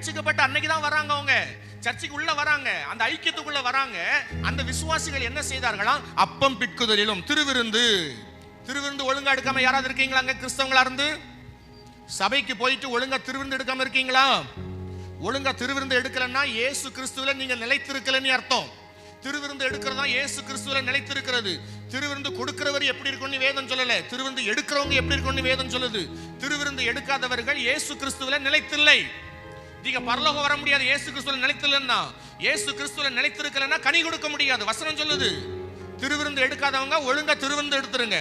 ரட்சிக்கப்பட்ட அன்னைக்கு தான் வராங்க அவங்க. சர்ச்சுக்கு உள்ள வராங்க. அந்த ஐக்கியத்துக்குள்ள வராங்க. அந்த விசுவாசிகள் என்ன செய்தார்களாம் அப்பம் பிக்குதலிலும் திருவிருந்து. திருவிருந்து ஒழுங்கா எடுக்காம யாராவது இருக்கீங்களா அங்க? கிறிஸ்தவங்களா இருந்து? சபைக்கு போயிட்டு ஒழுங்கா திருவிருந்து எடுக்காம இருக்கீங்களா? ஒழுங்கா திருவிருந்து எடுக்கலன்னா இயேசு கிறிஸ்துவில நீங்க நிலைத்திருக்கலன்னு அர்த்தம். திருவிருந்து எடுக்கிறதா இயேசு கிறிஸ்துவில நிலைத்திருக்கிறது. திருவிருந்து கொடுக்கிறவர் எப்படி இருக்கும்னு வேதம் சொல்லல. திருவிருந்து எடுக்கிறவங்க எப்படி இருக்கும்னு வேதம் சொல்லுது. திருவிருந்து எடுக்காதவர்கள் இயேசு கிறிஸ்துவில நிலைத்தில்லை. நீங்க பரலோகம் வர முடியாது. இயேசு கிறிஸ்துவில நிலைத்தில்லைன்னா இயேசு கிறிஸ்துவில நினைத்திருக்கலன்னா கனி கொடுக்க முடியாது. வசனம் சொல்லுது. திருவிருந்து எடுக்காதவங்க ஒழுங்கா திருவிருந்து எடுத்துருங்க.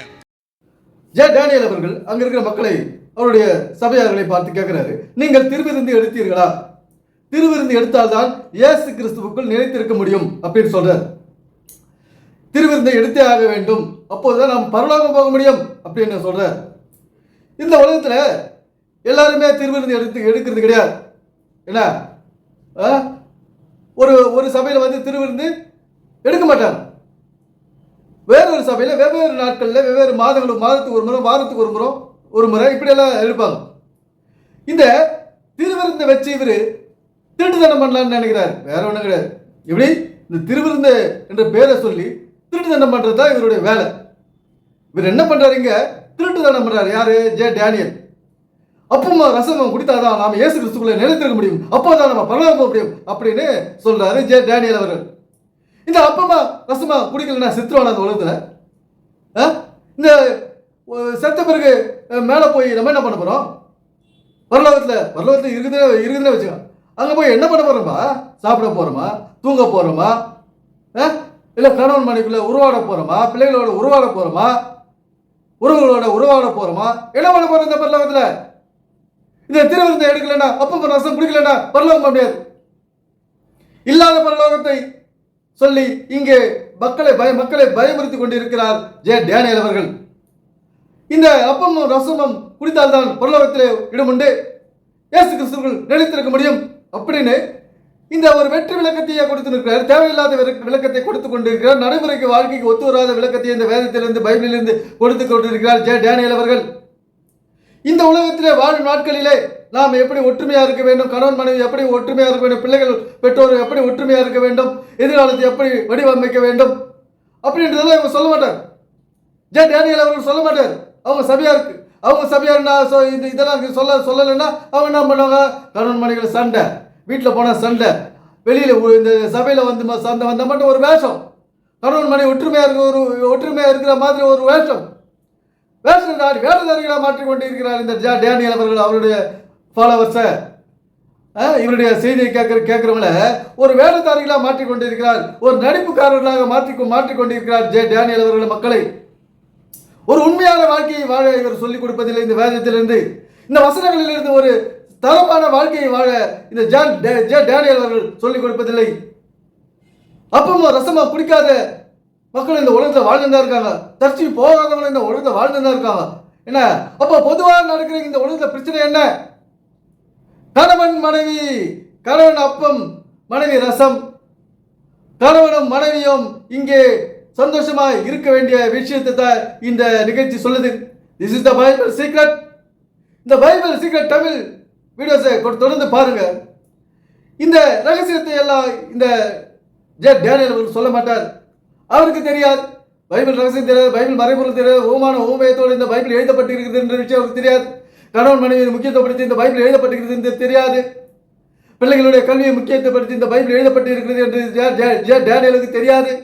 ஜே டேனியல் அவர்கள் அங்க இருக்கிற மக்களை அவருடைய சபையார்களை பார்த்து கேட்கிறாரு. நீங்கள் திருவிருந்து எடுத்தீர்களா? திருவிருந்து எடுத்தால்தான் இயேசு கிறிஸ்துவுக்குள் நினைத்திருக்க முடியும் அப்படின்னு சொல்றார். திருவிருந்தை எடுத்தே ஆக வேண்டும். அப்போதுதான் நாம் பரலோகம் போக முடியும் அப்படின்னு சொல்றார். இந்த உலகத்துல எல்லாருமே திருவிருந்து எடுத்து எடுக்கிறது கிடையாது. என்ன? ஆ? ஒரு ஒரு சபையில் வந்து திருவிருந்து எடுக்க மாட்டாங்க வேறொரு சபையில் வெவ்வேறு நாட்களில் வெவ்வேறு மாதங்களுக்கு மாதத்துக்கு ஒரு முறை வாரத்துக்கு ஒரு முறை ஒரு முறை இப்படியெல்லாம் எடுப்பாங்க. இந்த திருவிருந்தை வச்சு இவர் திருட்டுத்தனம் பண்ணலான்னு நினைக்கிறார். வேற ஒன்றும் கிடையாது. இப்படி இந்த திருவிருந்து என்ற பேரை சொல்லி திருட்டுத்தனம் பண்ணுறது தான் இவருடைய வேலை. இவர் என்ன பண்ணுறாருங்க திருட்டுத்தனம் பண்ணுறாரு யார்? ஜே. டேனியல். அப்பமா ரசம் குடித்தாதான் நாம இயேசு கிறிஸ்துக்குள்ள நிலைத்திருக்க முடியும். அப்போதான் நம்ம பரலோகம் போக முடியும் அப்படின்னு சொல்றாரு ஜே டேனியல் அவர்கள். இந்த அப்பமா ரசமா குடிக்கலன்னா செத்துருவான அந்த உலகத்துல ஆ? இந்த செத்த பிறகு மேலே போய் நம்ம என்ன பண்ண போறோம்? வரலாற்றில் வரலாற்றில் இருக்குதுன்னு இருக்குதுன்னு வச்சுக்கோ. அங்கே போய் என்ன பண்ண போகிறோமா சாப்பிட போகிறோமா தூங்க போகிறோமா இல்லை கணவன் மனைவிக்குள்ள உருவாட போகிறோமா பிள்ளைகளோட உருவாட போகிறோமா உறவுகளோட உருவாட போகிறோமா என்ன பண்ண போகிறோம் இந்த பரலோகத்தில்? இந்த திருவிருந்தை எடுக்கலன்னா அப்பப்ப ரசம் குடிக்கலன்னா பரலோகம் முடியாது. இல்லாத பரலோகத்தை சொல்லி இங்கே மக்களை பய மக்களை பயமுறுத்தி கொண்டிருக்கிறார் ஜே டேனியல் அவர்கள். இந்த அப்பமும் ரசமும் குடித்தால்தான் பரலோகத்திலே இடமுண்டு இயேசு கிறிஸ்துவர்கள் நிலைத்திருக்க முடியும். அப்படின்னு இந்த ஒரு வெற்றி விளக்கத்தையே கொடுத்துருக்கிறார் தேவையில்லாத விளக்கத்தை கொடுத்து கொண்டிருக்கிறார். நடைமுறைக்கு வாழ்க்கைக்கு ஒத்து வராத விளக்கத்தை இந்த வேதத்திலிருந்து பைபிளிலிருந்து கொடுத்து கொண்டிருக்கிறார் ஜே டேனியல் அவர்கள். இந்த உலகத்திலே வாழும் நாட்களிலே நாம் எப்படி ஒற்றுமையாக இருக்க வேண்டும்? கணவன் மனைவி எப்படி ஒற்றுமையாக இருக்க வேண்டும்? பிள்ளைகள் பெற்றோர் எப்படி ஒற்றுமையாக இருக்க வேண்டும்? எதிர்காலத்தை எப்படி வடிவமைக்க வேண்டும்? அப்படின்றதெல்லாம் இவங்க சொல்ல மாட்டார். ஜே டேனியல் அவர்கள் சொல்ல மாட்டார். அவங்க சபையாருக்கு அவங்க சபையார் இந்த இதெல்லாம் சொல்ல சொல்லலைன்னா அவங்க என்ன பண்ணுவாங்க? கணவன் மனைவிகள் சண்டை. வீட்டில் போனால் சண்டை. வெளியில் இந்த சபையில் வந்து சண்டை வந்த மட்டும் ஒரு வேஷம். கணவன் மனைவி ஒற்றுமையாக இருக்க ஒரு ஒற்றுமையாக இருக்கிற மாதிரி ஒரு வேஷம். வேஷதாரி வேடதாரிகளாக மாற்றிக்கொண்டிருக்கிறார் இந்த ஜா டேனியல் அவர்கள் அவருடைய ஃபாலோவர்ஸை இவருடைய செய்தியை கேட்குற கேட்குறவங்கள ஒரு வேடதாரிகளாக மாற்றிக்கொண்டிருக்கிறார் ஒரு நடிப்புக்காரர்களாக மாற்றி மாற்றிக்கொண்டிருக்கிறார் ஜே டேனியல் அவர்கள் மக்களை. ஒரு உண்மையான வாழ்க்கையை வாழ இவர் சொல்லிக் கொடுப்பதில்லை இந்த வேதத்திலிருந்து. இந்த வசனங்களிலிருந்து ஒரு தரமான வாழ்க்கையை வாழ இந்த ஜான் டே- ஜே டேனியல் அவர்கள் சொல்லிக் கொடுப்பதில்லை. அப்பமா ரசமா பிடிக்காத மக்கள் இந்த உலகத்தில் வாழ்ந்துதான் தான் இருக்காங்க. தர்ச்சி போகாதவங்க இந்த உலகத்தை வாழ்ந்துதான் தான் இருக்காங்க. என்ன? அப்போ பொதுவாக நடக்கிற இந்த உலகத்தில் பிரச்சனை என்ன? கணவன் மனைவி கணவன் அப்பம் மனைவி ரசம். கணவனும் மனைவியும் இங்கே சந்தோஷமாக இருக்க வேண்டிய விஷயத்தை தான் இந்த நிகழ்ச்சி சொல்லுது. This is the Bible secret இந்த பைபிள் சீக்ரெட் தமிழ் வீடியோஸை தொடர்ந்து பாருங்க. இந்த ரகசியத்தை எல்லாம் இந்த ஜே டேனியல் சொல்ல மாட்டார். அவருக்கு தெரியாது. பைபிள் ரகசியம் தெரியாது. பைபிள் மறைபொருள் தெரியாது. ஓமான ஓமயத்தோடு இந்த பைபிள் எழுதப்பட்டிருக்கிறது என்ற விஷயம் அவருக்கு தெரியாது. கணவன் மனைவி முக்கியத்துவப்படுத்தி இந்த பைபிள் எழுதப்பட்டிருக்கிறது என்று தெரியாது. பிள்ளைகளுடைய கல்வியை முக்கியத்துவப்படுத்தி இந்த பைபிள் எழுதப்பட்டிருக்கிறது என்று டேனியலுக்கு தெரியாது.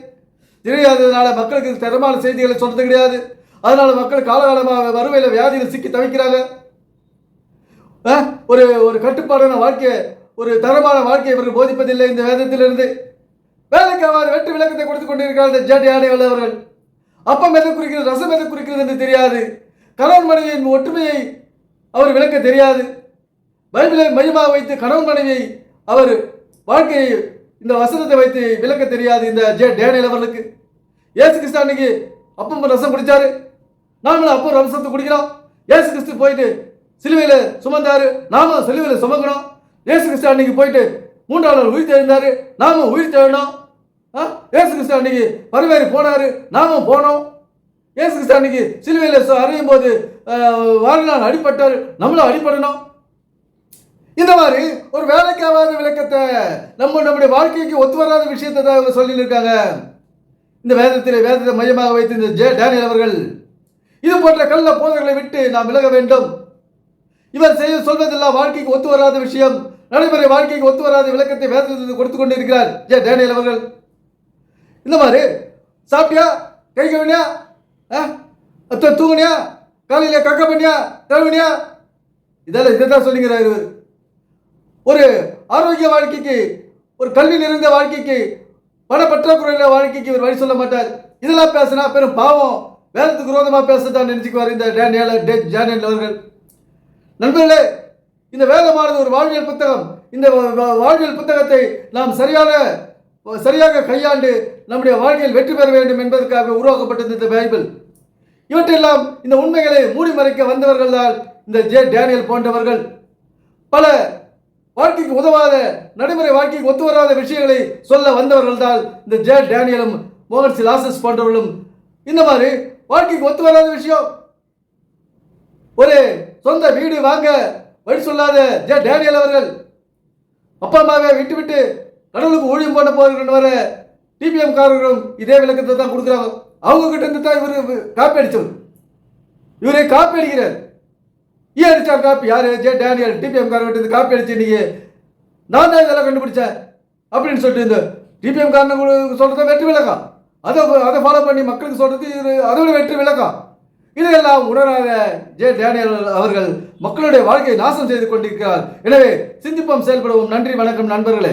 தெரியாததுனால மக்களுக்கு தரமான செய்திகளை சொல்றது கிடையாது. அதனால மக்கள் காலகாலமாக வறுமையில் வியாதியில் சிக்கி தவிக்கிறாங்க. ஆ? ஒரு ஒரு கட்டுப்பாடான வாழ்க்கையை ஒரு தரமான வாழ்க்கையை இவர்கள் போதிப்பதில்லை இந்த வேதத்திலிருந்து. வேலைக்காவது வெட்டு விளக்கத்தை கொடுத்து கொண்டிருக்கிறார் இந்த ஜே யானை வல்லவர்கள். அப்பம் எதை குறிக்கிறது ரசம் எதை குறிக்கிறது என்று தெரியாது. கணவன் மனைவியின் ஒற்றுமையை அவர் விளக்க தெரியாது. பைபிளை மையமாக வைத்து கணவன் மனைவியை அவர் வாழ்க்கையை இந்த வசனத்தை வைத்து விளக்க தெரியாது இந்த ஜே டேனியல் அவர்களுக்கு. ஏசு கிறிஸ்து அன்னைக்கு அப்பம் ரசம் குடிச்சாரு. நாமளும் அப்பம் ரசத்தை குடிக்கிறோம். ஏசு கிறிஸ்து போயிட்டு சிலுவையில் சுமந்தாரு. நாமளும் சிலுவையில் சுமக்கணும். ஏசு கிறிஸ்து அன்னைக்கு போயிட்டு மூன்றாம் நாள் உயிர் தெரிந்தார். நாமும் உயிர் தெழணும் ஆ? ஏசு கிறிஸ்து அன்னைக்கு பருவேறி போனார். நாமும் போனோம். ஏசு கிறிஸ்து அன்னைக்கு சிலுவையில் அறியும் அறையும் போது வாழ்நாள் அடிபட்டார். நம்மளும் அடிபடணும். இந்த மாதிரி ஒரு வேலைக்காவாத விளக்கத்தை நம்ம நம்முடைய வாழ்க்கைக்கு ஒத்து வராத விஷயத்தை தான் சொல்லியிருக்காங்க. சொல்லி இந்த வேதத்தில் வேதத்தை மையமாக வைத்து இந்த ஜே டேனியல் அவர்கள் இது போன்ற கள்ள போதர்களை விட்டு நாம் விலக வேண்டும். இவர் செய்ய சொல்வதெல்லாம் வாழ்க்கைக்கு ஒத்து வராத விஷயம். நடைமுறை வாழ்க்கைக்கு ஒத்து வராத விளக்கத்தை வேதத்தில் கொடுத்து கொண்டிருக்கிறார். ஜே டேனியல் அவர்கள். இந்த மாதிரி சாப்பிட்டியா? கை கழுவினியா? அத்தை தூங்கினியா? தூங்குனியா காலையில் கக்க பண்ணியா? கழுவினியா இதெல்லாம் இதை தான் சொல்லுங்கிறார் இவர். ஒரு ஆரோக்கிய வாழ்க்கைக்கு ஒரு கல்வி நிறைந்த வாழ்க்கைக்கு பண பற்றாக்குறையில வாழ்க்கைக்கு இவர் வழி சொல்ல மாட்டார். இதெல்லாம் பேசினா பெரும் பாவம். வேதத்துக்கு விரோதமாக பேசத்தான் நினைச்சுக்குவார் இந்த டேனியல் டே ஜானியல் அவர்கள். நண்பர்களே இந்த வேதமானது ஒரு வாழ்வியல் புத்தகம். இந்த வாழ்வியல் புத்தகத்தை நாம் சரியான சரியாக கையாண்டு நம்முடைய வாழ்க்கையில் வெற்றி பெற வேண்டும் என்பதற்காக உருவாக்கப்பட்டது இந்த பைபிள். இவற்றெல்லாம் இந்த உண்மைகளை மூடி மறைக்க வந்தவர்கள் தான் இந்த ஜே டேனியல் போன்றவர்கள். பல வாழ்க்கைக்கு உதவாத நடைமுறை வாழ்க்கைக்கு ஒத்து வராத விஷயங்களை சொல்ல வந்தவர்கள் தான் இந்த ஜே டேனியலும் மோகன் சி லாசஸ் போன்றவர்களும். இந்த மாதிரி வாழ்க்கைக்கு ஒத்து வராத விஷயம். ஒரு சொந்த வீடு வாங்க வழி சொல்லாத ஜே டேனியல் அவர்கள். அப்பா அம்மாவை விட்டு விட்டு கடவுளுக்கு ஊழியம் பண்ண போகிறவர் வர டிபிஎம் காரர்களும் இதே விளக்கத்தை தான் கொடுக்குறாங்க. அவங்க கிட்ட இருந்து தான் இவர் காப்பி அடிச்சவர். இவரை காப்பி அடிக்கிறார். ஏன் அடித்தார் காப்பி? யார்? ஜே டேனியல் டிபிஎம் காரங்க கிட்ட இருந்து காப்பி அடிச்சு இன்னைக்கு நான் தான் இதெல்லாம் கண்டுபிடிச்சேன் அப்படின்னு சொல்லிட்டு இந்த டிபிஎம் காரனை சொல்கிறத வெற்றி விளக்கம். அதை அதை ஃபாலோ பண்ணி மக்களுக்கு சொல்கிறது இது அதோட வெற்றி விளக்கம். இதையெல்லாம் உணராத ஜே டேனியல் அவர்கள் மக்களுடைய வாழ்க்கையை நாசம் செய்து கொண்டிருக்கிறார். எனவே சிந்திப்போம் செயல்படுவோம். நன்றி வணக்கம் நண்பர்களே.